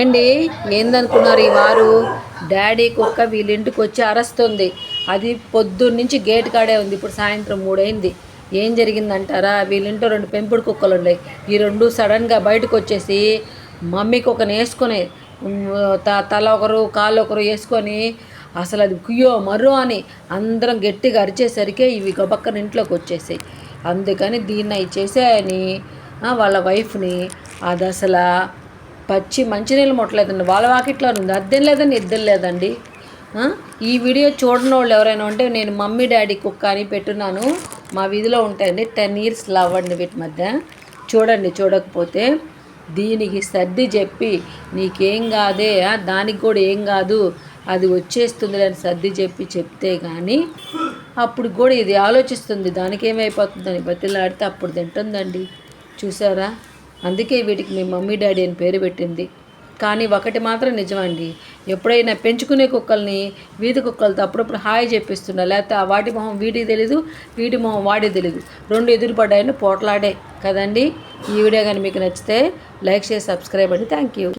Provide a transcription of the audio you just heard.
ఏండి ఏందనుకున్నారు ఈ వారు? డాడీ కుక్క వీళ్ళింటికి వచ్చి అరస్తుంది. అది పొద్దున్నుంచి గేట్ కాడే ఉంది. ఇప్పుడు సాయంత్రం మూడైంది. ఏం జరిగిందంటారా? వీళ్ళింటో రెండు పెంపుడు కుక్కలు ఉన్నాయి. ఈ రెండు సడన్గా బయటకు వచ్చేసి మమ్మీకి ఒకని వేసుకొని త- తల ఒకరు కాళ్ళు ఒకరు వేసుకొని అసలు అది కుయ్యో మర్రో అని అందరం గట్టిగా అరిచేసరికి ఇవి గబక్కన ఇంట్లోకి వచ్చేసాయి. అందుకని దీన్ని అవి చేసాయని వాళ్ళ వైఫ్ని అది అసలు పచ్చి మంచినీళ్ళు ముట్టలేదండి. వాళ్ళ వాకిట్లో ఉంది. అద్దెం లేదండి ఇద్దరు లేదండి. ఈ వీడియో చూడని వాళ్ళు ఎవరైనా ఉంటే నేను మమ్మీ డాడీ కుక్క అని పెట్టున్నాను. మా వీధిలో ఉంటాయండి. టెన్ ఇయర్స్ లవ్ అండి వీటి మధ్య. చూడండి చూడకపోతే దీనికి సర్ది చెప్పి నీకేం కాదే దానికి కూడా ఏం కాదు. అది వచ్చేస్తుంది అని సర్ది చెప్పి చెప్తే కానీ అప్పుడు కూడా ఇది ఆలోచిస్తుంది. దానికి ఏమైపోతుందని బతిలాడితే అప్పుడు తింటుందండి. చూసారా? అందుకే వీటికి మీ మమ్మీ డాడీ అని పేరు పెట్టింది. కానీ ఒకటి మాత్రం నిజమండి. ఎప్పుడైనా పెంచుకునే కుక్కల్ని వీధి కుక్కలతో అప్పుడప్పుడు హాయి చెప్పిస్తున్నా. లేకపోతే వాటి మొహం వీటికి తెలీదు వీటి మొహం వాడి తెలీదు. రెండు ఎదురుపడ్డాయని పోట్లాడే కదండి. ఈ వీడియో కానీ మీకు నచ్చితే లైక్ చేసి సబ్స్క్రైబ్ అండి. Thank you.